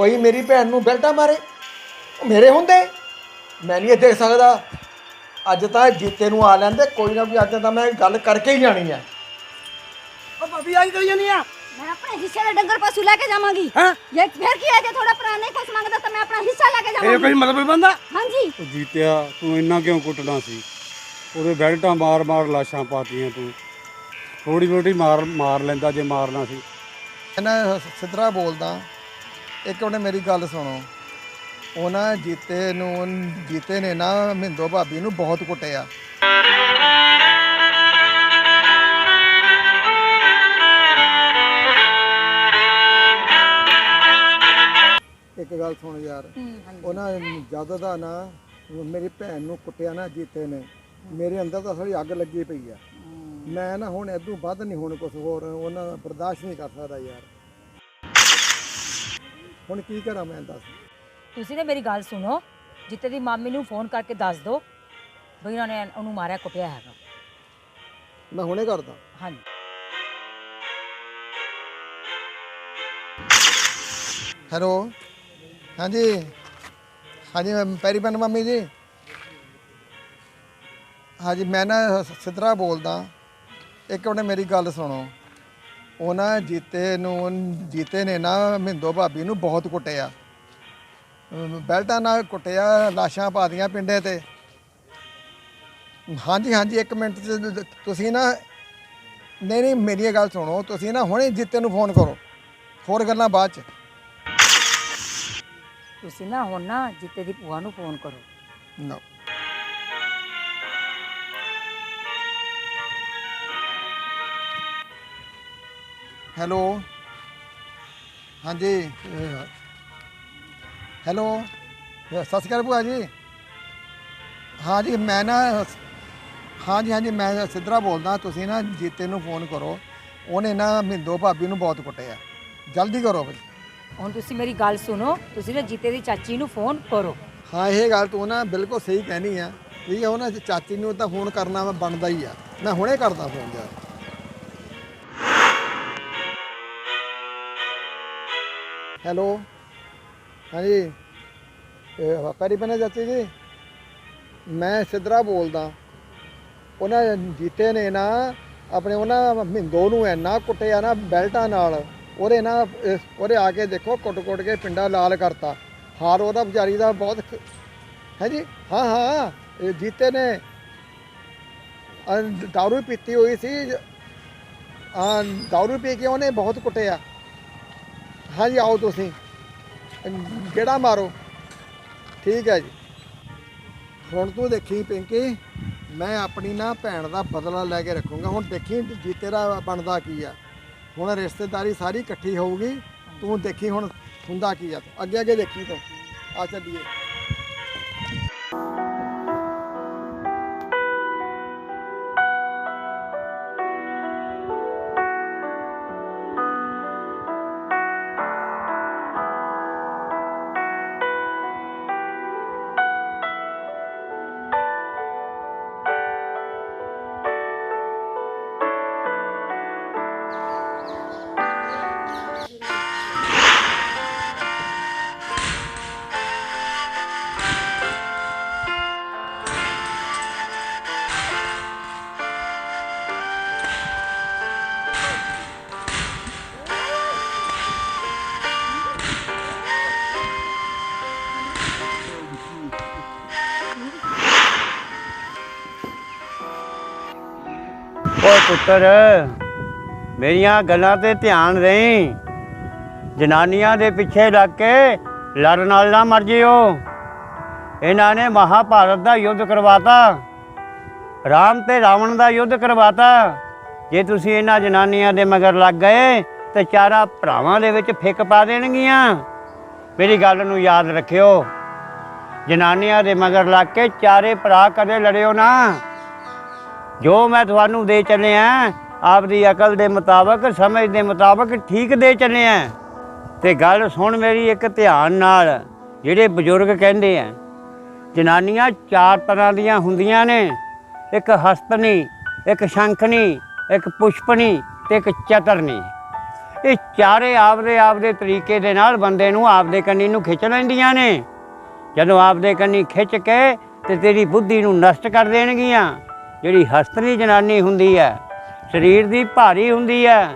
ਕੋਈ ਮੇਰੀ ਭੈਣ ਨੂੰ ਬੈਲਟਾ ਮਾਰੇ ਉਹ ਮੇਰੇ ਹੁੰਦੇ। ਮੈਂ ਨਹੀਂ ਇਹ ਦੇਖ ਸਕਦਾ। ਅੱਜ ਤਾਂ ਜੀਤੇ ਨੂੰ ਆ ਲੈਂਦੇ ਕੋਈ ਨਾ ਵੀ ਅੱਜ ਤਾਂ ਮੈਂ ਗੱਲ ਕਰਕੇ ਹੀ ਜਾਣੀ ਆ। ਉਹ ਭਾਬੀ ਆਈ ਕਰੀ ਜਾਨੀ ਆ। ਮੈਂ ਆਪਣੇ ਹਿੱਸੇ ਦੇ ਡੰਗਰ ਪਸ਼ੂ ਲੈ ਕੇ ਜਾਵਾਂਗੀ। ਹੈਂ? ਜੇ ਫਿਰ ਕੀ ਹੈ ਜੇ ਥੋੜਾ ਨਹੀਂ ਕੁਛ ਮੰਗਦਾ ਤਾਂ ਮੈਂ ਆਪਣਾ ਹਿੱਸਾ ਲੈ ਕੇ ਇਹ ਜਾਵਾਂਗੀ। ਕੋਈ ਮਤਲਬ ਬੰਦਾ? ਹਾਂਜੀ। ਉਹ ਜੀਤਿਆ ਤੂੰ ਇੰਨਾ ਕਿਉਂ ਕੁੱਟਣਾ ਸੀ? ਉਹਦੇ ਬੈਲਟਾਂ ਮਾਰ ਮਾਰ ਲਾਸ਼ਾਂ ਪਾਤੀਆਂ ਤੂੰ। ਥੋੜੀ ਬੋਟੀ ਮਾਰ ਮਾਰ ਲੈਂਦਾ ਜੇ ਮਾਰਨਾ ਸੀ। ਇਹਨਾਂ ਸਿੱਧਰਾ ਬੋਲਦਾ। ਇੱਕ ਉਹਨੇ ਮੇਰੀ ਗੱਲ ਸੁਣੋ। ਉਹਨਾਂ ਜੀਤੇ ਨੂੰ ਜੀਤੇ ਨੇ ਨਾ ਮਿੰਦੋ ਭਾਬੀ ਨੂੰ ਬਹੁਤ ਕੁੱਟਿਆ। ਇੱਕ ਗੱਲ ਸੁਣ ਯਾਰ ਉਹਨਾਂ ਜਦ ਦਾ ਨਾ ਮੇਰੀ ਭੈਣ ਨੂੰ ਕੁੱਟਿਆ ਨਾ ਜੀਤੇ ਨੇ ਮੇਰੇ ਅੰਦਰ ਤਾਂ ਸਾਰੀ ਅੱਗ ਲੱਗੀ ਪਈ ਆ। ਮੈਂ ਨਾ ਹੁਣ ਇਦੋਂ ਵੱਧ ਨਹੀਂ ਹੁਣ ਕੁਝ ਹੋਰ ਉਹਨਾਂ ਬਰਦਾਸ਼ਤ ਨਹੀਂ ਕਰ ਸਕਦਾ ਯਾਰ। ਹੁਣ ਕੀ ਕਰਾਂ ਮੈਂ ਦੱਸ। ਤੁਸੀਂ ਨੇ ਮੇਰੀ ਗੱਲ ਸੁਣੋ ਜਿੱਤੇ ਦੀ ਮਾਮੀ ਨੂੰ ਫੋਨ ਕਰਕੇ ਦੱਸ ਦਿਓ ਬਈ ਉਹਨਾਂ ਨੇ ਉਹਨੂੰ ਮਾਰਿਆ ਕੁੱਟਿਆ ਹੈਗਾ। ਮੈਂ ਹੁਣੇ ਕਰਦਾ। ਹਾਂਜੀ। ਹੈਲੋ ਹਾਂਜੀ। ਹਾਂਜੀ ਮੈਂ ਪੈਰੀ ਪੈਨ ਮੰਮੀ ਜੀ। ਹਾਂਜੀ ਮੈਂ ਨਾ ਸਿੱਧਰਾ ਬੋਲਦਾ। ਇੱਕ ਉਹਨੇ ਮੇਰੀ ਗੱਲ ਸੁਣੋ। ਉਹ ਨਾ ਜੀਤੇ ਨੂੰ ਜੀਤੇ ਨੇ ਨਾ ਮਿੰਦੋ ਭਾਬੀ ਨੂੰ ਬਹੁਤ ਕੁੱਟਿਆ। ਬੈਲਟਾਂ ਨਾਲ ਕੁੱਟਿਆ ਲਾਸ਼ਾਂ ਪਾਦੀਆਂ ਪਿੰਡੇ ਤੇ। ਹਾਂਜੀ ਹਾਂਜੀ ਇੱਕ ਮਿੰਟ ਤੁਸੀਂ ਨਾ ਨਹੀਂ ਨਹੀਂ ਮੇਰੀ ਇਹ ਗੱਲ ਸੁਣੋ ਤੁਸੀਂ ਨਾ ਹੁਣੇ ਜੀਤੇ ਨੂੰ ਫੋਨ ਕਰੋ ਹੋਰ ਗੱਲਾਂ ਬਾਅਦ 'ਚ। ਤੁਸੀਂ ਨਾ ਹੁਣ ਨਾ ਜਿੱਤੇ ਦੀ ਭੂਆ ਨੂੰ ਫੋਨ ਕਰੋ। No. ਹੈਲੋ। ਹਾਂਜੀ। ਹੈਲੋ। ਸਤਿ ਸ਼੍ਰੀ ਅਕਾਲ ਭੂਆ ਜੀ। ਹਾਂਜੀ ਮੈਂ ਨਾ ਹਾਂਜੀ ਹਾਂਜੀ ਮੈਂ ਸਿੱਧਰਾ ਬੋਲਦਾ ਤੁਸੀਂ ਨਾ ਜੀਤੇ ਨੂੰ ਫੋਨ ਕਰੋ। ਉਹਨੇ ਨਾ ਮਿੰਦੋ ਭਾਬੀ ਨੂੰ ਬਹੁਤ ਕੁੱਟਿਆ। ਜਲਦੀ ਕਰੋ ਭਾਈ ਹੁਣ ਤੁਸੀਂ ਮੇਰੀ ਗੱਲ ਸੁਣੋ ਤੁਸੀਂ ਨਾ ਜਿੱਤੇ ਦੀ ਚਾਚੀ ਨੂੰ ਫੋਨ ਕਰੋ। ਹਾਂ ਇਹ ਗੱਲ ਤੂੰ ਨਾ ਬਿਲਕੁਲ ਸਹੀ ਕਹਿਣੀ ਆ। ਠੀਕ ਹੈ ਉਹ ਨਾ ਚਾਚੀ ਨੂੰ ਤਾਂ ਫੋਨ ਕਰਨਾ ਵਾ ਬਣਦਾ ਹੀ ਆ। ਮੈਂ ਹੁਣੇ ਕਰਦਾ ਫੋਨ ਯਾਰ। ਹੈਲੋ। ਹਾਂਜੀ। ਇਹ ਪੈਰੀ ਪੈਨੇ ਚਾਚੀ ਜੀ। ਮੈਂ ਸਿੱਧਰਾ ਬੋਲਦਾ। ਉਹਨਾਂ ਜੀਤੇ ਨੇ ਨਾ ਆਪਣੇ ਉਹਨਾਂ ਮਿੰਦੋ ਨੂੰ ਇੰਨਾ ਕੁੱਟਿਆ ਨਾ ਬੈਲਟਾਂ ਨਾਲ। ਉਹਦੇ ਨਾ ਉਹਦੇ ਆ ਕੇ ਦੇਖੋ ਕੁੱਟ-ਕੁੱਟ ਕੇ ਪਿੰਡਾ ਲਾਲ ਕਰਤਾ। ਹਾਰ ਉਹਦਾ ਵਿਚਾਰੀ ਦਾ ਬਹੁਤ ਖ- ਹੈ ਜੀ ਹਾਂ। ਹਾਂ ਜੀਤੇ ਨੇ ਦਾਰੂ ਪੀਤੀ ਹੋਈ ਸੀ। ਆ ਦਾਰੂ ਪੀ ਕੇ ਉਹਨੇ ਬਹੁਤ ਕੁੱਟਿਆ। ਹਾਂਜੀ, ਆਓ ਤੁਸੀਂ। ਕਿਹੜਾ ਮਾਰੋ। ਠੀਕ ਹੈ ਜੀ। ਹੁਣ ਤੂੰ ਦੇਖੀ ਪਿੰਕੀ, ਮੈਂ ਆਪਣੀ ਨਾ ਭੈਣ ਦਾ ਬਦਲਾ ਲੈ ਕੇ ਰੱਖੂੰਗਾ। ਹੁਣ ਦੇਖੀ ਜੀ ਤੇਰਾ ਬਣਦਾ ਕੀ ਆ। ਹੁਣ ਰਿਸ਼ਤੇਦਾਰੀ ਸਾਰੀ ਇਕੱਠੀ ਹੋਊਗੀ। ਤੂੰ ਦੇਖੀ ਹੁਣ ਹੁੰਦਾ ਕੀ ਆ। ਅੱਗੇ ਅੱਗੇ ਦੇਖੀ ਤੂੰ। ਆ ਚੱਲੀਏ। ਪੁੱਤਰ, ਮੇਰੀਆਂ ਗੱਲਾਂ ਤੇ ਧਿਆਨ ਦੇਈ। ਜਨਾਨੀਆਂ ਦੇ ਪਿੱਛੇ ਲੱਗ ਕੇ ਲੜਨ ਨਾਲ ਨਾ ਮਰ ਜਿਓ। ਇਹਨਾਂ ਨੇ ਮਹਾਭਾਰਤ ਦਾ ਯੁੱਧ ਕਰਵਾਤਾ, ਰਾਮ ਤੇ ਰਾਵਣ ਦਾ ਯੁੱਧ ਕਰਵਾਤਾ। ਜੇ ਤੁਸੀਂ ਇਹਨਾਂ ਜਨਾਨੀਆਂ ਦੇ ਮਗਰ ਲੱਗ ਗਏ, ਤੇ ਚਾਰਾ ਭਰਾਵਾਂ ਦੇ ਵਿੱਚ ਫਿੱਕ ਪਾ ਦੇਣਗੀਆਂ। ਮੇਰੀ ਗੱਲ ਨੂੰ ਯਾਦ ਰੱਖਿਓ। ਜਨਾਨੀਆਂ ਦੇ ਮਗਰ ਲੱਗ ਕੇ ਚਾਰੇ ਭਰਾ ਕਦੇ ਲੜਿਓ ਨਾ। ਜੋ ਮੈਂ ਤੁਹਾਨੂੰ ਦੇ ਚੱਲਿਆ ਆਪਦੀ ਅਕਲ ਦੇ ਮੁਤਾਬਕ, ਸਮਝ ਦੇ ਮੁਤਾਬਕ ਠੀਕ ਦੇ ਚੱਲਿਆ ਤੇ ਗੱਲ ਸੁਣ ਮੇਰੀ ਇੱਕ ਧਿਆਨ ਨਾਲ, ਜਿਹੜੇ ਬਜ਼ੁਰਗ ਕਹਿੰਦੇ ਆ, ਜਨਾਨੀਆਂ ਚਾਰ ਤਰ੍ਹਾਂ ਦੀਆਂ ਹੁੰਦੀਆਂ ਨੇ, ਇੱਕ ਹਸਤਨੀ, ਇੱਕ ਸ਼ੰਖਨੀ, ਇੱਕ ਪੁਸ਼ਪਨੀ ਤੇ ਇੱਕ ਚਤਰਨੀ। ਇਹ ਚਾਰੇ ਆਪਦੇ ਆਪਦੇ ਤਰੀਕੇ ਦੇ ਨਾਲ ਬੰਦੇ ਨੂੰ ਆਪਦੇ ਕੰਨੀ ਨੂੰ ਖਿੱਚ ਲੈਂਦੀਆਂ ਨੇ। ਜਦੋਂ ਆਪਦੇ ਕੰਨੀ ਖਿੱਚ ਕੇ ਤੇ ਤੇਰੀ ਬੁੱਧੀ ਨੂੰ ਨਸ਼ਟ ਕਰ ਦੇਣਗੀਆਂ ਜਿਹੜੀ ਹਸਤਰੀ ਜਨਾਨੀ ਹੁੰਦੀ ਹੈ, ਸਰੀਰ ਦੀ ਭਾਰੀ ਹੁੰਦੀ ਹੈ,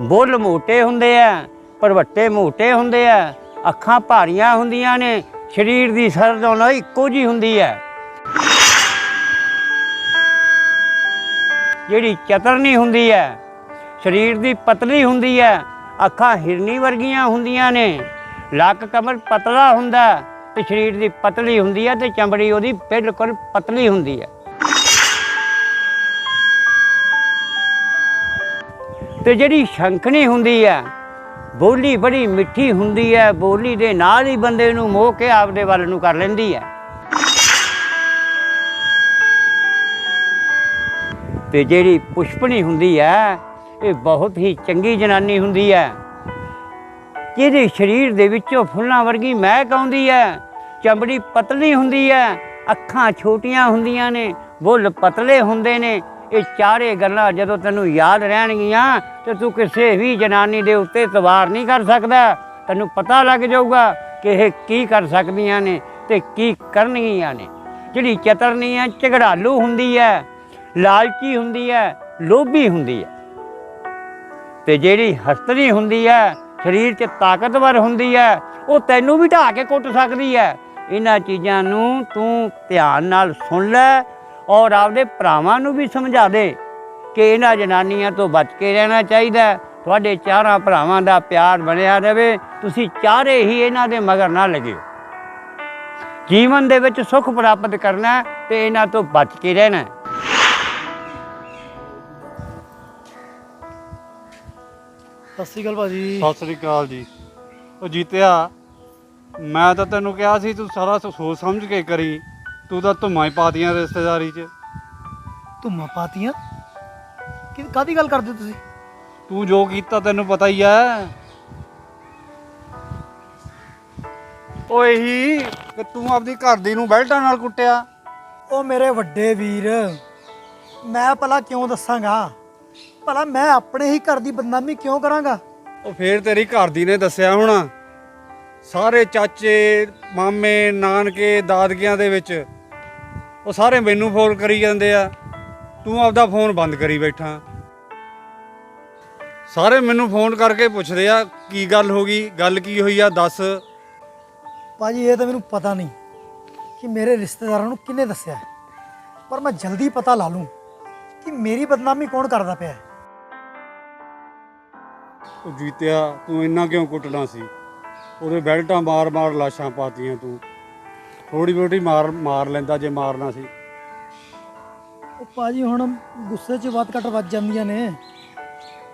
ਬੁੱਲ ਮੋਟੇ ਹੁੰਦੇ ਆ ਪਰਵੱਟੇ ਮੋਟੇ ਹੁੰਦੇ ਆ ਅੱਖਾਂ ਭਾਰੀਆਂ ਹੁੰਦੀਆਂ ਨੇ, ਸਰੀਰ ਦੀ ਸਰਦ ਉਹਨਾਂ ਇੱਕੋ ਜੀ ਹੁੰਦੀ ਹੈ। ਜਿਹੜੀ ਚਤਰਨੀ ਹੁੰਦੀ ਹੈ, ਸਰੀਰ ਦੀ ਪਤਲੀ ਹੁੰਦੀ ਹੈ, ਅੱਖਾਂ ਹਿਰਨੀ ਵਰਗੀਆਂ ਹੁੰਦੀਆਂ ਨੇ, ਲੱਕ ਕਮਰ ਪਤਲਾ ਹੁੰਦਾ ਤੇ ਸਰੀਰ ਦੀ ਪਤਲੀ ਹੁੰਦੀ ਹੈ ਤੇ ਚਮੜੀ ਉਹਦੀ ਬਿਲਕੁਲ ਪਤਲੀ ਹੁੰਦੀ ਹੈ। ਤੇ ਜਿਹੜੀ ਸ਼ੰਖਣੀ ਹੁੰਦੀ ਹੈ ਬੋਲੀ ਬੜੀ ਮਿੱਠੀ ਹੁੰਦੀ ਹੈ ਬੋਲੀ ਦੇ ਨਾਲ ਹੀ ਬੰਦੇ ਨੂੰ ਮੋਹ ਕੇ ਆਪਦੇ ਵੱਲ ਨੂੰ ਕਰ ਲੈਂਦੀ ਹੈ ਤੇ ਜਿਹੜੀ ਪੁਸ਼ਪਣੀ ਹੁੰਦੀ ਹੈ ਇਹ ਬਹੁਤ ਹੀ ਚੰਗੀ ਜਨਾਨੀ ਹੁੰਦੀ ਹੈ ਜਿਹਦੇ ਸਰੀਰ ਦੇ ਵਿੱਚੋਂ ਫੁੱਲਾਂ ਵਰਗੀ ਮਹਿਕ ਆਉਂਦੀ ਹੈ ਚਮੜੀ ਪਤਲੀ ਹੁੰਦੀ ਹੈ ਅੱਖਾਂ ਛੋਟੀਆਂ ਹੁੰਦੀਆਂ ਨੇ, ਬੁੱਲ ਪਤਲੇ ਹੁੰਦੇ ਨੇ ਇਹ ਚਾਰੇ ਗੱਲਾਂ ਜਦੋਂ ਤੈਨੂੰ ਯਾਦ ਰਹਿਣਗੀਆਂ ਤੇ ਤੂੰ ਕਿਸੇ ਵੀ ਜਨਾਨੀ ਦੇ ਉੱਤੇ ਤਵਾਰ ਨਹੀਂ ਕਰ ਸਕਦਾ। ਤੈਨੂੰ ਪਤਾ ਲੱਗ ਜਾਊਗਾ ਕਿ ਇਹ ਕੀ ਕਰ ਸਕਦੀਆਂ ਨੇ ਤੇ ਕੀ ਕਰਨਗੀਆਂ ਨੇ। ਜਿਹੜੀ ਚਤਰਨੀ ਹੈ, ਝਗੜਾਲੂ ਹੁੰਦੀ ਹੈ, ਲਾਲਚੀ ਹੁੰਦੀ ਹੈ, ਲੋਭੀ ਹੁੰਦੀ ਹੈ। ਤੇ ਜਿਹੜੀ ਹਸਤਰੀ ਹੁੰਦੀ ਹੈ, ਸਰੀਰ 'ਚ ਤਾਕਤਵਰ ਹੁੰਦੀ ਹੈ, ਉਹ ਤੈਨੂੰ ਵੀ ਢਾ ਕੇ ਕੁੱਟ ਸਕਦੀ ਹੈ। ਇਹਨਾਂ ਚੀਜ਼ਾਂ ਨੂੰ ਤੂੰ ਧਿਆਨ ਨਾਲ ਸੁਣ ਲੈ ਔਰ ਆਪਦੇ ਭਰਾਵਾਂ ਨੂੰ ਵੀ ਸਮਝਾ ਦੇ ਕਿ ਇਹਨਾਂ ਜਨਾਨੀਆਂ ਤੋਂ ਬਚ ਕੇ ਰਹਿਣਾ ਚਾਹੀਦਾ। ਤੁਹਾਡੇ ਚਾਰਾਂ ਭਰਾਵਾਂ ਦਾ ਪਿਆਰ ਬਣਿਆ ਰਵੇ। ਤੁਸੀਂ ਚਾਰੇ ਹੀ ਇਹਨਾਂ ਦੇ ਮਗਰ ਨਾ ਲੱਗਿਓ ਜੀਵਨ ਦੇ ਵਿੱਚ ਸੁੱਖ ਪ੍ਰਾਪਤ ਕਰਨਾ ਤੇ ਇਹਨਾਂ ਤੋਂ ਬਚ ਕੇ ਰਹਿਣਾ। ਸਤਿ ਸ਼੍ਰੀ ਅਕਾਲ ਭਾਜੀ। ਸਤਿ ਸ੍ਰੀ ਅਕਾਲ ਜੀ। ਉਹ ਜੀਤਿਆ ਮੈਂ ਤਾਂ ਤੈਨੂੰ ਕਿਹਾ ਸੀ ਤੂੰ ਸਾਰਾ ਸੋਚ ਸਮਝ ਕੇ ਕਰੀ। ਤੂੰ ਤਾਂ ਧੁੰਮਾਂ ਹੀ ਪਾਤੀਆਂ ਰਿਸ਼ਤੇਦਾਰੀ 'ਚ। ਧੁੰਮਾਂ ਪਾਤੀਆਂ? ਕਿ ਕਾਦੀ ਗੱਲ ਕਰਦੇ ਹੋ ਤੁਸੀਂ? ਤੂੰ ਜੋ ਕੀਤਾ ਤੈਨੂੰ ਪਤਾ ਹੀ ਐ। ਓਏ ਹੀ ਕਿ ਤੂੰ ਆਪਦੀ ਘਰ ਦੀ ਨੂੰ ਬੈਲਟਾਂ ਨਾਲ ਕੁੱਟਿਆ। ਉਹ ਮੇਰੇ ਵੱਡੇ ਵੀਰ ਮੈਂ ਭਲਾ ਕਿਉਂ ਦੱਸਾਂਗਾ? ਭਲਾ ਮੈਂ ਆਪਣੇ ਹੀ ਘਰ ਦੀ ਬਦਨਾਮੀ ਕਿਉਂ ਕਰਾਂਗਾ? ਉਹ ਫੇਰ ਤੇਰੀ ਘਰ ਦੀ ਨੇ ਦੱਸਿਆ ਹੋਣਾ। ਸਾਰੇ ਚਾਚੇ ਮਾਮੇ ਨਾਨਕੇ ਦਾਦਕਿਆਂ ਦੇ ਵਿੱਚ ਉਹ ਸਾਰੇ ਮੈਨੂੰ ਫੋਨ ਕਰੀ ਜਾਂਦੇ ਆ। ਤੂੰ ਆਪਦਾ ਫੋਨ ਬੰਦ ਕਰੀ ਬੈਠਾ। ਸਾਰੇ ਮੈਨੂੰ ਫੋਨ ਕਰਕੇ ਪੁੱਛਦੇ ਆ ਕੀ ਗੱਲ ਹੋ ਗਈ? ਗੱਲ ਕੀ ਹੋਈ ਆ? ਦੱਸ। ਭਾਜੀ ਇਹ ਤਾਂ ਮੈਨੂੰ ਪਤਾ ਨਹੀਂ ਕਿ ਮੇਰੇ ਰਿਸ਼ਤੇਦਾਰਾਂ ਨੂੰ ਕਿਹਨੇ ਦੱਸਿਆ। ਹੈ। ਪਰ ਮੈਂ ਜਲਦੀ ਪਤਾ ਲਾ ਲੂੰ ਕਿ ਮੇਰੀ ਬਦਨਾਮੀ ਕੌਣ ਕਰਦਾ ਪਿਆ ਹੈ। ਉਹ ਜੀਤਿਆ ਤੂੰ ਇੰਨਾ ਕਿਉਂ ਕੁੱਟਣਾ ਸੀ? ਉਹਦੇ ਬੈਲਟਾਂ ਮਾਰ-ਮਾਰ ਲਾਸ਼ਾਂ ਪਾਤੀਆਂ ਤੂੰ। ਥੋੜੀ ਬਹੁਤੀ ਮਾਰ ਮਾਰ ਲੈਂਦਾ ਜੇ ਮਾਰਨਾ ਸੀ। ਉਹ ਭਾਜੀ ਹੁਣ ਗੁੱਸੇ 'ਚ ਵੱਧ ਘੱਟ ਵੱਜ ਜਾਂਦੀਆਂ ਨੇ।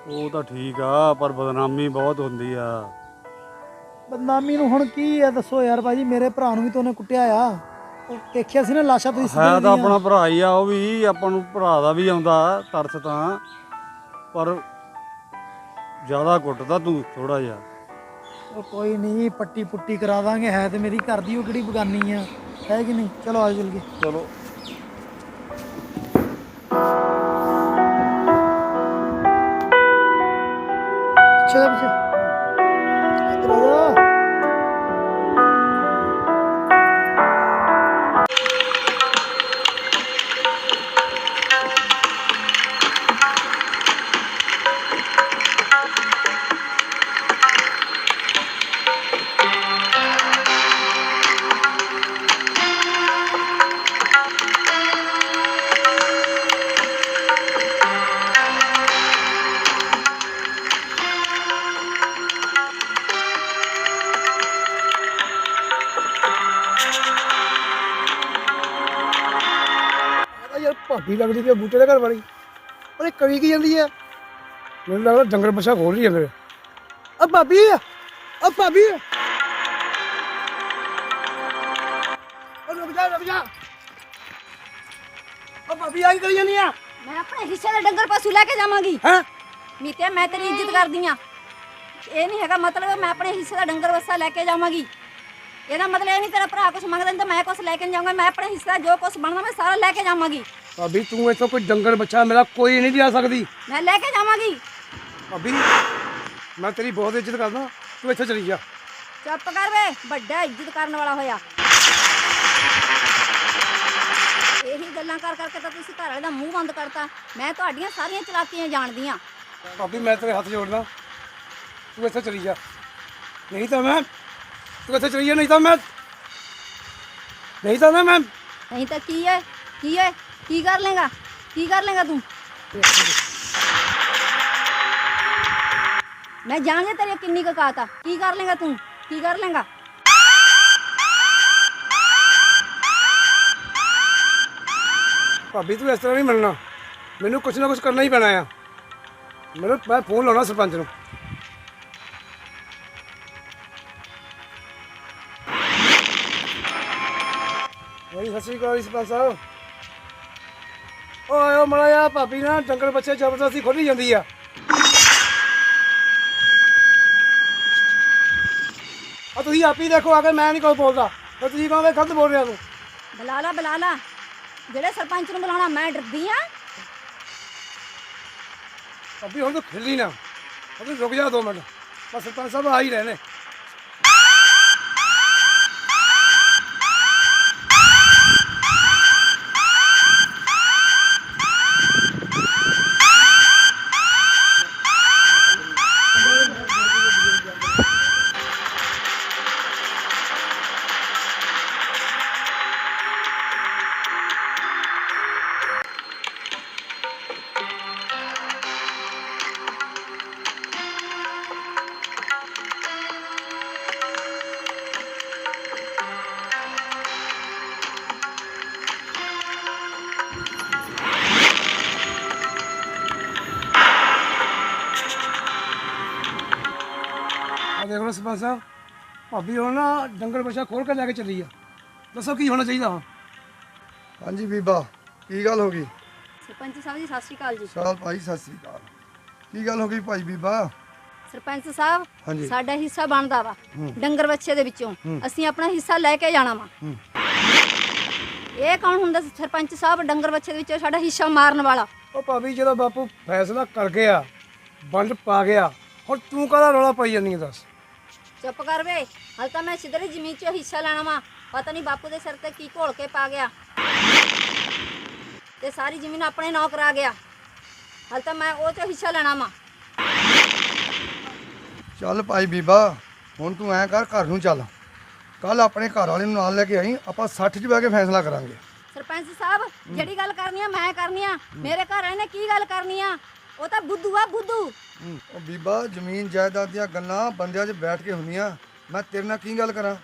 ਉਹ ਤਾਂ ਠੀਕ ਆ ਪਰ ਬਦਨਾਮੀ ਬਹੁਤ ਹੁੰਦੀ ਆ। ਬਦਨਾਮੀ ਨੂੰ ਹੁਣ ਕੀ ਹੈ ਦੱਸੋ ਯਾਰ ਭਾਜੀ ਮੇਰੇ ਭਰਾ ਨੂੰ ਵੀ ਤਾਂ ਉਹਨੇ ਕੁੱਟਿਆ ਆ। ਉਹ ਦੇਖਿਆ ਸੀ ਨਾ ਲਾਸ਼ਾਂ ਤੁਸੀਂ ਹੈ ਤਾਂ ਆਪਣਾ ਭਰਾ ਹੀ ਆ ਉਹ ਵੀ ਆਪਾਂ ਨੂੰ ਭਰਾ ਦਾ ਵੀ ਆਉਂਦਾ ਤਰਸ ਤਾਂ। ਪਰ ਜ਼ਿਆਦਾ ਕੁੱਟਦਾ ਤੂੰ ਥੋੜਾ ਜਿਹਾ। ਉਹ ਕੋਈ ਨਹੀਂ ਪੱਟੀ ਪੁੱਟੀ ਕਰਾ ਦਾਂਗੇ ਹੈ ਤੇ ਮੇਰੀ ਘਰ ਦੀ ਉਹ ਕਿਹੜੀ ਬਗਾਨੀ ਆ ਹੈ ਕਿ ਨਹੀਂ? ਚਲੋ ਆਜੋ ਚਲ ਕੇ ਚਲੋ। ਪਿੱਛੇ ਜਾ। ਭਾਬੀ ਲੱਗਦੀ ਆ ਬੂਟੇ ਦੇ ਘਰ ਵਾਲੀ। ਉਹਨੇ ਕਵੀ ਕੀ ਜਾਂਦੀ ਆ? ਮੈਨੂੰ ਲੱਗਦਾ ਡੰਗਰ ਬੱਛਾ ਖੋਲ ਰਹੀ ਅੰਦਰ ਆ ਭਾਬੀ ਆ ਭਾਬੀ। ਆ ਉਹ ਰੁਕ ਜਾ ਰੁਕ ਜਾ। ਉਹ ਭਾਬੀ ਆ ਕੀ ਕਰੀ ਜਾਂਦੀ ਆ? ਮੈਂ ਆਪਣੇ ਹਿੱਸੇ ਦਾ ਡੰਗਰ ਪਸ਼ੂ ਲੈ ਕੇ ਜਾਵਾਂਗੀ। ਹੈ? ਮੀਤੇ ਮੈਂ ਤੇਰੀ ਇੱਜ਼ਤ ਕਰਦੀ ਆ। ਇਹ ਨਹੀਂ ਹੈਗਾ ਮਤਲਬ ਮੈਂ ਆਪਣੇ ਹਿੱਸੇ ਦਾ ਡੰਗਰ ਵਸਾ ਲੈ ਕੇ ਜਾਵਾਂਗੀ। ਇਹਦਾ ਮਤਲਬ ਇਹ ਨਹੀਂ ਤੇਰਾ ਭਰਾ ਕੁਝ ਮੰਗਦਾ ਨਹੀਂ ਤਾਂ ਮੈਂ ਕੁਝ ਲੈ ਕੇ ਨਹੀਂ ਜਾਵਾਂਗਾ ਮੈਂ ਆਪਣੇ ਹਿੱਸੇ ਦਾ ਜੋ ਕੁਝ ਬਣਦਾ ਮੈਂ ਸਾਰਾ ਲੈ ਕੇ ਜਾਵਾਂਗੀ। ਭਾਬੀ ਤੂੰ ਇੱਥੋਂ ਕੋਈ ਡੰਗਰ ਬੱਛਾ ਮੇਰਾ ਕੋਈ ਨਹੀਂ ਲਿਆ ਸਕਦੀ। ਮੈਂ ਲੈ ਕੇ ਜਾਵਾਂਗੀ। ਭਾਬੀ ਮੈਂ ਤੇਰੀ ਬਹੁਤ ਇੱਜ਼ਤ ਕਰਦਾ ਤੂੰ ਇੱਥੇ ਚਲੀ ਜਾ। ਚੁੱਪ ਕਰ ਵੇ ਵੱਡਾ ਇੱਜ਼ਤ ਕਰਨ ਵਾਲਾ ਹੋਇਆ। ਇਹੀ ਗੱਲਾਂ ਕਰ ਕਰਕੇ ਤਾਂ ਤੁਸੀਂ ਘਰ ਵਾਲੇ ਦਾ ਮੂੰਹ ਬੰਦ ਕਰਤਾ। ਮੈਂ ਤੁਹਾਡੀਆਂ ਸਾਰੀਆਂ ਚਲਾਕੀਆਂ ਜਾਣਦੀ ਆ ਭਾਬੀ ਮੈਂ ਤੇਰੇ ਹੱਥ ਜੋੜਦਾ। ਤੂੰ ਇੱਥੇ ਚਲੀ ਜਾ। ਨਹੀਂ ਤਾਂ ਮੈਂ ਤੂੰ ਇੱਥੇ ਚਲੀ ਜਾ ਨਹੀਂ ਤਾਂ ਮੈਂ। ਨਹੀਂ ਤਾਂ ਨਾ ਮੈਂ ਨਹੀਂ ਤਾਂ ਕੀ ਹੈ? ਕੀ ਹੈ? ਕੀ ਕਰ ਲੇਗਾ? ਕੀ ਕਰ ਲੇਗਾ ਤੂੰ? ਮੈਂ ਜਾਣਦੀ ਹਾਂ ਤੇਰੀ ਕਿੰਨੀ ਕਕਾਤ ਆ। ਕੀ ਕਰ ਲੇਗਾ ਤੂੰ? ਕੀ ਕਰ ਲੇਗਾ? ਭਾਬੀ, ਤੂੰ ਇਸ ਤਰ੍ਹਾਂ ਨਹੀਂ ਮੰਨਣਾ ਮੈਨੂੰ ਕੁਝ ਨਾ ਕੁਝ ਕਰਨਾ ਹੀ ਪੈਣਾ ਆ। ਮੈਨੂੰ, ਮੈਂ ਫੋਨ ਲਾਉਣਾ ਸਰਪੰਚ ਨੂੰ। ਸਤਿ ਸ਼੍ਰੀ ਅਕਾਲ ਜੀ ਸਰਪੰਚ ਸਾਹਿਬ। ਓਏ ਓ ਮੜਾ ਯਾ ਭਾਬੀ ਨਾ ਡੰਗਰ ਬੱਚੇ ਜ਼ਬਰਦਸਤੀ ਖੋਲੀ ਜਾਂਦੀ ਆ। ਆ ਤੁਸੀਂ ਆਪ ਹੀ ਦੇਖੋ ਆ ਕੇ ਮੈਂ ਨਹੀਂ ਕੋਈ ਬੋਲਦਾ। ਤੇ ਤੁਸੀਂ ਕਹੋਗੇ ਗਲਤ ਬੋਲ ਰਿਹਾ ਤੂੰ। ਬੁਲਾ ਲਾ ਬੁਲਾ ਲਾ ਜਿਹੜੇ ਸਰਪੰਚ ਨੂੰ ਬੁਲਾਉਣਾ ਮੈਂ ਡਰਦੀ ਆ। ਅਭੀ ਹੁਣ ਤਾਂ ਖੇਲੀ ਨਾ। ਅਭੀ ਰੁਕ ਜਾ ਦੋ ਮਿੰਟ। ਬਸ ਸਰਪੰਚ ਸਾਹਿਬ ਆ ਹੀ ਰਹੇ ਨੇ। ਸਾਹਿਬ ਭਾਬੀ ਹੁਣ ਨਾ ਡੰਗਰ ਬੱਚਾ ਖੋਲ ਕੇ ਲੈ ਕੇ ਚੱਲੀ ਆ। ਦੱਸੋ ਕੀ ਹੋਣਾ ਚਾਹੀਦਾ ਹਾਂਜੀ ਬੀਬਾ ਕੀ ਗੱਲ ਹੋ ਗਈ? ਸਰਪੰਚ ਸਾਹਿਬ ਜੀ ਸਤਿ ਸ਼੍ਰੀ ਅਕਾਲ ਜੀ। ਸਾਲ ਭਾਈ ਸਤਿ ਸ੍ਰੀ ਅਕਾਲ। ਕੀ ਗੱਲ ਹੋ ਗਈ ਭਾਈ ਬੀਬਾ? ਸਰਪੰਚ ਸਾਹਿਬ ਹਾਂਜੀ। ਸਾਡਾ ਹਿੱਸਾ ਬਣਦਾ ਵਾ ਡੰਗਰ ਬੱਚੇ ਦੇ ਵਿੱਚੋਂ। ਅਸੀਂ ਆਪਣਾ ਹਿੱਸਾ ਲੈ ਕੇ ਜਾਣਾ ਵਾ। ਇਹ ਕੌਣ ਹੁੰਦਾ ਸਰਪੰਚ ਸਾਹਿਬ? ਡੰਗਰ ਬੱਚੇ ਦੇ ਵਿੱਚੋਂ ਸਾਡਾ ਹਿੱਸਾ ਮਾਰਨ ਵਾਲਾ। ਉਹ ਭਾਬੀ ਜਦੋਂ ਬਾਪੂ ਫੈਸਲਾ ਕਰ ਗਿਆ ਵੰਡ ਪਾ ਗਿਆ ਹੁਣ ਤੂੰ ਕਾਹਦਾ ਰੌਲਾ ਪਾਈ ਜਾਂਦੀ ਦੱਸ? ਚੁੱਪ ਕਰ ਵੇ। ਹਲ ਤਾਂ ਮੈਂ ਸਿੱਧਰੀ ਜ਼ਮੀਨ 'ਚੋਂ ਹਿੱਸਾ ਲੈਣਾ ਵਾ। ਪਤਾ ਨਹੀਂ ਬਾਪੂ ਦੇ ਸਿਰ ਤੇ ਕੀ ਘੋਲ ਕੇ ਪਾ ਗਿਆ। ਤੇ ਸਾਰੀ ਜ਼ਮੀਨ ਆਪਣੇ ਨਾਂ ਕਰਾ ਗਿਆ। ਹਲ ਤਾਂ ਮੈਂ ਉਹ 'ਚੋਂ ਹਿੱਸਾ ਲੈਣਾ ਵਾ। ਚੱਲ ਭਾਈ ਬੀਬਾ ਹੁਣ ਤੂੰ ਐਂ ਕਰ ਘਰ ਨੂੰ ਚੱਲ। ਕੱਲ ਆਪਣੇ ਘਰ ਵਾਲੇ ਨੂੰ ਨਾਲ ਲੈ ਕੇ ਆਈ ਆਪਾਂ 60 'ਚ ਬਹਿ ਕੇ ਫੈਸਲਾ ਕਰਾਂਗੇ। ਸਰਪੰਚ ਸਾਹਿਬ ਜਿਹੜੀ ਗੱਲ ਕਰਨੀ ਆ ਮੈਂ ਕਰਨੀ ਆ। ਮੇਰੇ ਘਰ ਵਾਲੇ ਨੇ ਕੀ ਗੱਲ ਕਰਨੀ ਆ? ਉਹ ਤਾਂ ਬੁੱਧੂ ਆ ਬੁੱਧੂ। ਉਹ ਬੀਬਾ ਜ਼ਮੀਨ ਜਾਇਦਾਦ ਦੀਆਂ ਗੱਲਾਂ ਬੰਦਿਆਂ 'ਚ ਬੈਠ ਕੇ ਹੁੰਦੀਆਂ। ਮੈਂ ਤੇਰੇ ਨਾਲ ਕੀ ਗੱਲ ਕਰਾਂ?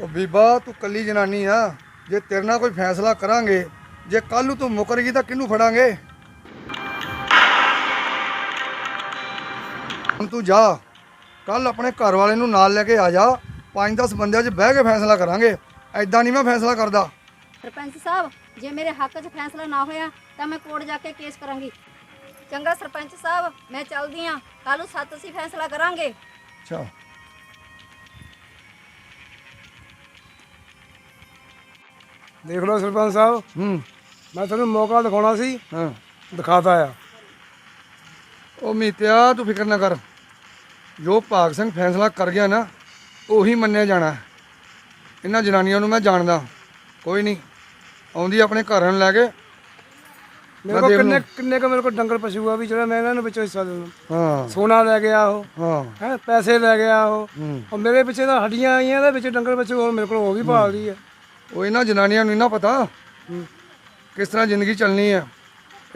ਉਹ ਬੀਬਾ ਤੂੰ ਕੱਲੀ ਜਨਾਨੀ ਆ। ਜੇ ਤੇਰੇ ਨਾਲ ਕੋਈ ਫੈਸਲਾ ਕਰਾਂਗੇ ਜੇ ਕੱਲ ਨੂੰ ਤੂੰ ਮੁਕਰ ਗਈ ਤਾਂ ਕਿਹਨੂੰ ਫੜਾਂਗੇ? ਹੁਣ ਤੂੰ ਜਾ। ਕੱਲ ਆਪਣੇ ਘਰ ਵਾਲੇ ਨੂੰ ਨਾਲ ਲੈ ਕੇ ਆ ਜਾ। 5-10 ਬੰਦਿਆਂ 'ਚ ਬਹਿ ਕੇ ਫੈਸਲਾ ਕਰਾਂਗੇ। ਐਦਾਂ ਨਹੀਂ ਮੈਂ ਫੈਸਲਾ ਕਰਦਾ। ਸਰਪੰਚ ਸਾਹਿਬ ਜੇ ਮੇਰੇ ਹੱਕ 'ਚ ਫੈਸਲਾ ਨਾ ਹੋਇਆ ਤਾਂ ਮੈਂ ਕੋਰਟ ਜਾ ਕੇ ਕੇਸ ਕਰਾਂਗੀ। ਚੰਗਾ ਸਰਪੰਚ ਸਾਹਿਬ ਮੈਂ ਚੱਲਦੀ ਆ। ਕੱਲ ਨੂੰ ਸੱਤ ਅਸੀਂ ਫੈਸਲਾ ਕਰਾਂਗੇ। ਅੱਛਾ ਦੇਖ ਲਓ ਸਰਪੰਚ ਸਾਹਿਬ। ਹੂੰ। ਮੈਂ ਤੁਹਾਨੂੰ ਮੌਕਾ ਦਿਖਾਉਣਾ ਸੀ। ਹਾਂ। ਦਿਖਾਤਾ ਆ। ਉਹ ਮੀਤਿਆ ਤੂੰ ਫਿਕਰ ਨਾ ਕਰ। ਜੋ ਭਾਗ ਸਿੰਘ ਫੈਸਲਾ ਕਰ ਗਿਆ ਨਾ ਉਹੀ ਮੰਨਿਆ ਜਾਣਾ। ਇਹਨਾਂ ਜਨਾਨੀਆਂ ਨੂੰ ਮੈਂ ਜਾਣਦਾ। ਕੋਈ ਨਹੀਂ। ਆਉਂਦੀ ਆਪਣੇ ਘਰਾਂ ਨੂੰ ਲੈ ਕੇ। ਮੇਰੇ ਕੋਲ ਕਿੰਨੇ ਕਿੰਨੇ ਕੁ ਮੇਰੇ ਕੋਲ ਡੰਗਰ ਪਸ਼ੂ ਆ ਵੀ ਜਿਹੜਾ ਮੈਂ ਇਹਨਾਂ ਨੂੰ ਵਿੱਚੋਂ ਹਿੱਸਾ ਦੇ ਦੂੰ ਹਾਂ। ਸੋਨਾ ਲੈ ਗਿਆ ਉਹ। ਹਾਂ। ਹੈ ਪੈਸੇ ਲੈ ਗਿਆ ਉਹ। ਉਹ ਮੇਰੇ ਪਿੱਛੇ ਤਾਂ ਹੱਡੀਆਂ ਆਈਆਂ ਦੇ ਵਿੱਚ ਡੰਗਰ ਪਸ਼ੂ ਹੋਰ ਮੇਰੇ ਕੋਲ ਉਹ ਵੀ ਭਾਲਦੀ ਆ। ਉਹ ਇਹਨਾਂ ਜਨਾਨੀਆਂ ਨੂੰ ਨਹੀਂ ਨਾ ਪਤਾ ਕਿਸ ਤਰ੍ਹਾਂ ਜ਼ਿੰਦਗੀ ਚੱਲਣੀ ਹੈ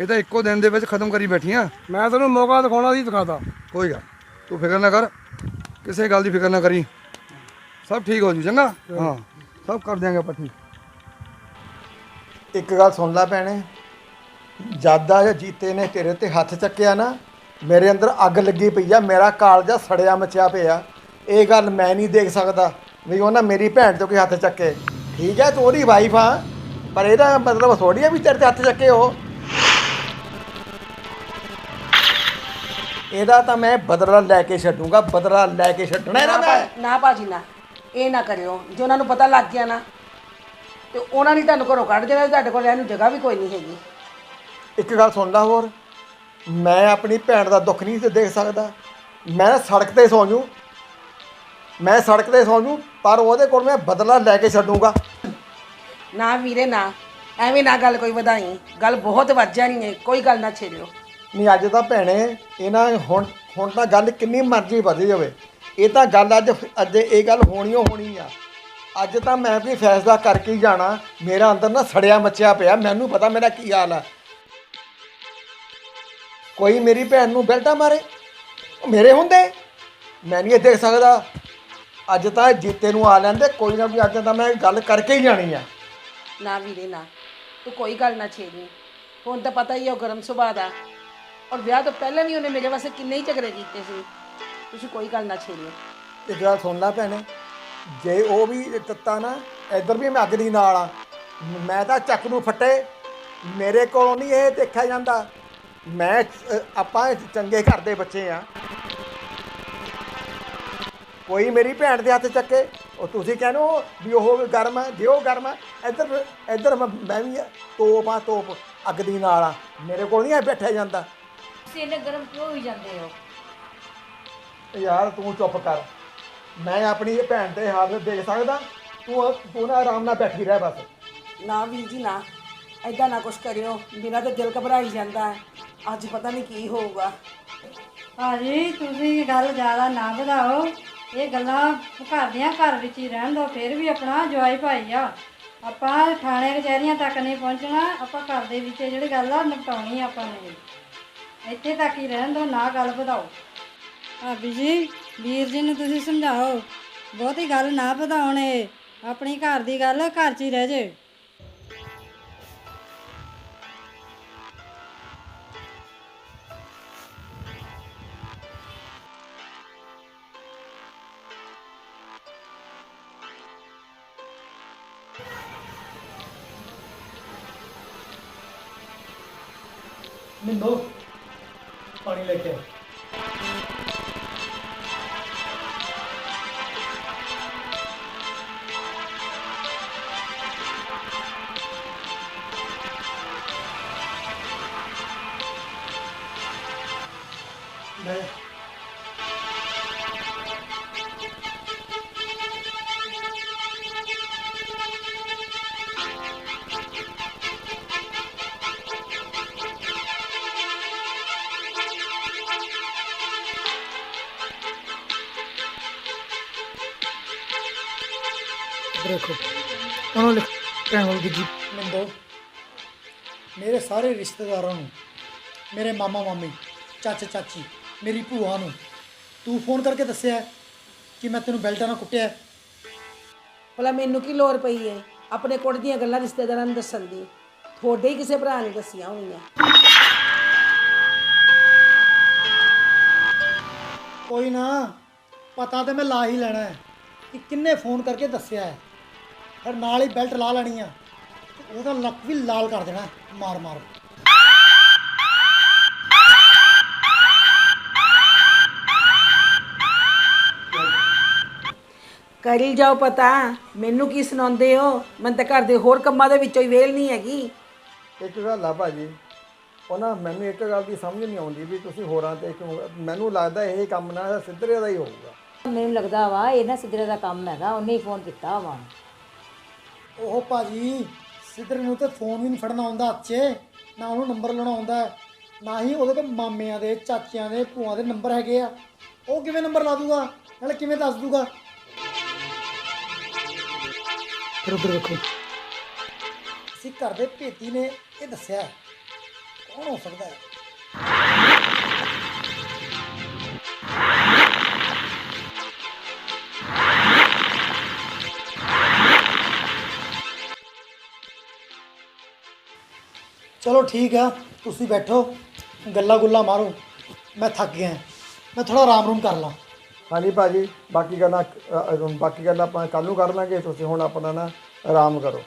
ਇਹ ਤਾਂ ਇੱਕੋ ਦਿਨ ਦੇ ਵਿੱਚ ਖਤਮ ਕਰੀ ਬੈਠੀਆਂ। ਮੈਂ ਤੁਹਾਨੂੰ ਮੌਕਾ ਦਿਖਾਉਣਾ ਸੀ ਦਿਖਾਤਾ। ਕੋਈ ਗੱਲ ਤੂੰ ਫਿਕਰ ਨਾ ਕਰ। ਕਿਸੇ ਗੱਲ ਦੀ ਫਿਕਰ ਨਾ ਕਰੀ। ਸਭ ਠੀਕ ਹੋ ਜੂ ਚੰਗਾ? ਹਾਂ। ਸਭ ਕਰ ਦਿਆਂਗੇ ਆਪਾਂ ਠੀਕ। ਇੱਕ ਗੱਲ ਸੁਣ ਲੈ ਭੈਣੇ। ਜਾਦਾ ਜਾਂ ਜੀਤੇ ਨੇ ਤੇਰੇ ਤੇ ਹੱਥ ਚੱਕਿਆ ਨਾ ਮੇਰੇ ਅੰਦਰ ਅੱਗ ਲੱਗੀ ਪਈ ਆ ਮੇਰਾ ਕਾਲਜਾ ਸੜਿਆ ਮਚਿਆ ਪਿਆ। ਇਹ ਗੱਲ ਮੈਂ ਨਹੀਂ ਦੇਖ ਸਕਦਾ ਵੀ ਉਹਨਾਂ ਮੇਰੀ ਭੈਣ ਤੋਂ ਕੋਈ ਹੱਥ ਚੱਕੇ। ਠੀਕ ਹੈ ਤੂੰ ਉਹਦੀ ਵਾਈਫ ਆ ਪਰ ਇਹਦਾ ਮਤਲਬ ਥੋੜੀ ਆ ਵੀ ਤੇਰੇ ਤੇ ਹੱਥ ਚੱਕੇ ਉਹ। ਇਹਦਾ ਤਾਂ ਮੈਂ ਬਦਲਾ ਲੈ ਕੇ ਛੱਡੂੰਗਾ ਬਦਲਾ ਲੈ ਕੇ ਛੱਡਣਾ ਇਹਦਾ ਨਾ ਮੈਂ। ਨਾ ਭਾਜੀ ਨਾ ਇਹ ਨਾ ਕਰਿਓ। ਜੇ ਉਹਨਾਂ ਨੂੰ ਪਤਾ ਲੱਗ ਗਿਆ ਨਾ ਤੇ ਉਹਨਾਂ ਨੇ ਤੁਹਾਨੂੰ ਘਰੋਂ ਕੱਢ ਦੇਣਾ ਤੁਹਾਡੇ ਕੋਲ ਰਹਿਣ ਨੂੰ ਜਗ੍ਹਾ ਵੀ ਕੋਈ ਨਹੀਂ ਹੈਗੀ। ਇੱਕ ਗੱਲ ਸੁਣ ਲੈ ਹੋਰ ਮੈਂ ਆਪਣੀ ਭੈਣ ਦਾ ਦੁੱਖ ਨਹੀਂ ਦੇਖ ਸਕਦਾ। ਮੈਂ ਸੜਕ ਤੇ ਸੌਂ ਜੂ ਮੈਂ ਸੜਕ ਤੇ ਸੌਂ ਜੂ ਪਰ ਉਹਦੇ ਕੋਲ ਮੈਂ ਬਦਲਾ ਲੈ ਕੇ ਛੱਡੂਗਾ। ਨਾ ਵੀਰੇ ਨਾ। ਐਵੇਂ ਨਾ ਗੱਲ ਕੋਈ ਵਧਾਈ। ਗੱਲ ਬਹੁਤ ਵੱਜ ਜਾਣੀ ਹੈ। ਕੋਈ ਗੱਲ ਨਾ ਛੇੜਿਓ। ਨਹੀਂ ਅੱਜ ਤਾਂ ਭੈਣੇ ਇਹਨਾਂ ਹੁਣ ਹੁਣ ਤਾਂ ਗੱਲ ਕਿੰਨੀ ਮਰਜ਼ੀ ਵਧੀ ਜਾਵੇ। ਇਹ ਤਾਂ ਗੱਲ ਅੱਜ ਅੱਜ ਇਹ ਗੱਲ ਹੋਣੀ ਓ ਹੋਣੀ ਆ। ਅੱਜ ਤਾਂ ਮੈਂ ਵੀ ਫੈਸਲਾ ਕਰਕੇ ਹੀ ਜਾਣਾ। ਮੇਰਾ ਅੰਦਰ ਨਾ ਸੜਿਆ ਮੱਚਿਆ ਪਿਆ। ਮੈਨੂੰ ਪਤਾ ਮੇਰਾ ਕੀ ਹਾਲ ਆ। ਕੋਈ ਮੇਰੀ ਭੈਣ ਨੂੰ ਬੈਲਟਾ ਮਾਰੇ? ਉਹ ਮੇਰੇ ਹੁੰਦੇ? ਮੈਂ ਨਹੀਂ ਇਹ ਦੇਖ ਸਕਦਾ। ਅੱਜ ਤਾਂ ਜੀਤੇ ਨੂੰ ਆ ਲੈਂਦੇ। ਕੋਈ ਨਾ ਕੋਈ ਅੱਜ ਤਾਂ ਮੈਂ ਗੱਲ ਕਰਕੇ ਹੀ ਜਾਣੀ ਆ। ਨਾ ਵੀਰੇ ਨਾ। ਤੂੰ ਕੋਈ ਗੱਲ ਨਾ ਛੇੜੀ। ਹੁਣ ਤਾਂ ਪਤਾ ਹੀ ਹੈ ਉਹ ਗਰਮ ਸੁਭਾਅ ਦਾ। ਔਰ ਵਿਆਹ ਤੋਂ ਪਹਿਲਾਂ ਵੀ ਉਹਨੇ ਮੇਰੇ ਵਾਸਤੇ ਕਿੰਨੇ ਹੀ ਝਗੜੇ ਕੀਤੇ ਸੀ। ਤੁਸੀਂ ਕੋਈ ਗੱਲ ਨਾ ਛੇੜਿਓ। ਇੱਕ ਗੱਲ ਸੁਣ ਲੈ ਭੈਣੇ। ਜੇ ਉਹ ਵੀ ਤੱਤਾ ਨਾ ਇੱਧਰ ਵੀ ਮੈਂ ਅੱਗ ਦੀ ਨਾਲ ਆ। ਮੈਂ ਤਾਂ ਚੱਕ ਨੂੰ ਫੱਟੇ। ਮੇਰੇ ਕੋਲੋਂ ਨਹੀਂ ਇਹ ਦੇਖਿਆ ਜਾਂਦਾ। ਮੈਂ ਆਪਾਂ ਚੰਗੇ ਘਰ ਦੇ ਬੱਚੇ ਆ। ਕੋਈ ਮੇਰੀ ਭੈਣ ਦੇ ਹੱਥ ਚੱਕੇ। ਉਹ ਤੁਸੀਂ ਕਹਿੰਦੇ ਹੋ ਵੀ ਉਹ ਗਰਮ ਹੈ ਜੇ ਉਹ ਗਰਮ ਹੈ ਇੱਧਰ ਇੱਧਰ ਮੈਂ ਵੀ ਤੋਪ ਆ ਤੋਪ ਅੱਗ ਦੀ ਨਾਲ ਆ। ਮੇਰੇ ਕੋਲ ਨਹੀਂ ਬੈਠਿਆ ਜਾਂਦਾ। ਤੁਸੀਂ ਇਹਨੇ ਗਰਮ ਕਿਉਂ ਹੋਈ ਜਾਂਦੇ ਹੋ? ਯਾਰ ਤੂੰ ਚੁੱਪ ਕਰ। ਮੈਂ ਆਪਣੀ ਭੈਣ ਦੇ ਹਾਲ ਦੇਖ ਸਕਦਾ ਤੂੰ ਤੂੰ ਨਾ ਆਰਾਮ ਨਾਲ ਬੈਠੀ ਰਹਿ ਬਸ। ਨਾ ਵੀਰ ਜੀ ਨਾ। ਐਦਾਂ ਨਾ ਕੁਛ ਕਰਿਓ ਮੇਰਾ ਤਾਂ ਦਿਲ ਘਬਰਾਈ ਜਾਂਦਾ ਹੈ। ਅੱਜ ਪਤਾ ਨਹੀਂ ਕੀ ਹੋਊਗਾ। ਭਾਜੀ ਤੁਸੀਂ ਗੱਲ ਜ਼ਿਆਦਾ ਨਾ ਵਧਾਓ। ਇਹ ਗੱਲਾਂ ਘਰ ਦੀਆਂ ਘਰ ਵਿੱਚ ਹੀ ਰਹਿਣ ਦੋ ਫਿਰ ਵੀ ਆਪਣਾ ਜਵਾਈ ਭਾਈ ਆ। ਆਪਾਂ ਥਾਣੇ ਕਚਹਿਰੀਆਂ ਤੱਕ ਨਹੀਂ ਪਹੁੰਚਣਾ ਆਪਾਂ ਘਰ ਦੇ ਵਿੱਚ ਜਿਹੜੀ ਗੱਲ ਆ ਨਿਪਟਾਉਣੀ ਆ ਆਪਾਂ ਨੇ। ਇੱਥੇ ਤੱਕ ਹੀ ਰਹਿਣ ਦੋ ਨਾ ਗੱਲ ਵਧਾਓ। ਭਾਬੀ ਜੀ ਵੀਰ ਜੀ ਨੂੰ ਤੁਸੀਂ ਸਮਝਾਓ। ਬਹੁਤੀ ਗੱਲ ਨਾ ਵਧਾਉਣ ਇਹ। ਆਪਣੀ ਘਰ ਦੀ ਗੱਲ ਘਰ 'ਚ ਹੀ ਰਹਿ ਜੇ। ਲੈ ਦੇਖੋ ਉਹਨਾਂ ਲਿਖ ਭੈਣ ਵੱਲ ਦੂਜੀ ਮੇਰੇ ਸਾਰੇ ਰਿਸ਼ਤੇਦਾਰਾਂ ਨੂੰ, ਮੇਰੇ ਮਾਮਾ ਮਾਮੀ ਚਾਚਾ ਚਾਚੀ ਮੇਰੀ ਭੂਆ ਨੂੰ। ਤੂੰ ਫੋਨ ਕਰਕੇ ਦੱਸਿਆ ਕਿ ਮੈਂ ਤੈਨੂੰ ਬੈਲਟਾਂ ਨਾਲ ਕੁੱਟਿਆ। ਭਲਾ ਮੈਨੂੰ ਕੀ ਲੋੜ ਪਈ ਹੈ ਆਪਣੇ ਕੁੜ ਦੀਆਂ ਗੱਲਾਂ ਰਿਸ਼ਤੇਦਾਰਾਂ ਨੂੰ ਦੱਸਣ ਦੀ। ਤੁਹਾਡੇ ਹੀ ਕਿਸੇ ਭਰਾ ਨੇ ਦੱਸੀਆਂ ਹੋਣੀਆਂ। ਕੋਈ ਨਾ ਪਤਾ ਤੇ ਮੈਂ ਲਾ ਹੀ ਲੈਣਾ ਹੈ ਕਿ ਕਿੰਨੇ ਫੋਨ ਕਰਕੇ ਦੱਸਿਆ ਹੈ। ਫਿਰ ਨਾਲ ਹੀ ਬੈਲਟ ਲਾ ਲੈਣੀ ਆ। ਉਹਦਾ ਲੱਕ ਵੀ ਲਾਲ ਕਰ ਦੇਣਾ ਮਾਰ ਮਾਰ ਕਰੀ ਜਾਓ ਪਤਾ ਮੈਨੂੰ ਕੀ ਸੁਣਾਉਂਦੇ ਹੋ? ਮੈਂ ਤਾਂ ਘਰ ਦੇ ਹੋਰ ਕੰਮਾਂ ਦੇ ਵਿੱਚੋਂ ਹੀ ਵੇਲ ਨਹੀਂ ਹੈਗੀ। ਇੱਕ ਗੱਲ ਆ ਭਾਜੀ ਉਹ ਨਾ ਮੈਨੂੰ ਇੱਕ ਗੱਲ ਦੀ ਸਮਝ ਨਹੀਂ ਆਉਂਦੀ ਵੀ ਤੁਸੀਂ ਹੋਰਾਂ ਤੇ ਕਿਉਂ ਮੈਨੂੰ ਲੱਗਦਾ ਇਹ ਕੰਮ ਨਾ ਸਿੱਧਰੇ ਦਾ ਹੀ ਹੋਊਗਾ। ਮੈਨੂੰ ਲੱਗਦਾ ਵਾ ਇਹ ਨਾ ਸਿੱਧਰੇ ਦਾ ਕੰਮ ਹੈਗਾ ਉਹਨੇ ਹੀ ਫੋਨ ਕੀਤਾ ਵਾ। ਉਹ ਭਾਜੀ ਸਿੱਧਰ ਨੂੰ ਤੇ ਫੋਨ ਵੀ ਨਹੀਂ ਫੜਨਾ ਆਉਂਦਾ ਹੱਥ 'ਚ ਨਾ ਉਹਨੂੰ ਨੰਬਰ ਲਾਉਣਾ ਆਉਂਦਾ ਹੈ, ਨਾ ਹੀ ਉਹਦੇ ਕੋਲ ਮਾਮਿਆਂ ਦੇ ਚਾਚਿਆਂ ਦੇ ਭੂਆ ਦੇ ਨੰਬਰ ਹੈਗੇ ਆ। ਉਹ ਕਿਵੇਂ ਨੰਬਰ ਲਾ ਦੂਗਾ? ਨਾਲੇ ਕਿਵੇਂ ਦੱਸ ਦੂਗਾ? ਫਿਰ ਉੱਧਰ ਦੇਖੋ ਅਸੀਂ ਘਰ ਦੇ ਭੇਤੀ ਨੇ ਇਹ ਦੱਸਿਆ ਕੌਣ ਹੋ ਸਕਦਾ ਹੈ? ਚਲੋ ਠੀਕ ਆ, ਤੁਸੀਂ ਬੈਠੋ। ਗੱਲਾਂ ਗੁੱਲਾਂ ਮਾਰੋ। ਮੈਂ ਥੱਕ ਗਿਆ। ਮੈਂ ਥੋੜਾ ਆਰਾਮ ਰੂਮ ਕਰ ਲਾਂ। ਹਾਂਜੀ ਭਾਜੀ ਬਾਕੀ ਗੱਲਾਂ ਅ, ਅ, ਬਾਕੀ ਗੱਲਾਂ ਆਪਾਂ ਕੱਲ ਨੂੰ ਕਰ ਲਾਂਗੇ ਤੁਸੀਂ ਹੁਣ ਆਪਣਾ ਨਾ ਆਰਾਮ ਕਰੋ।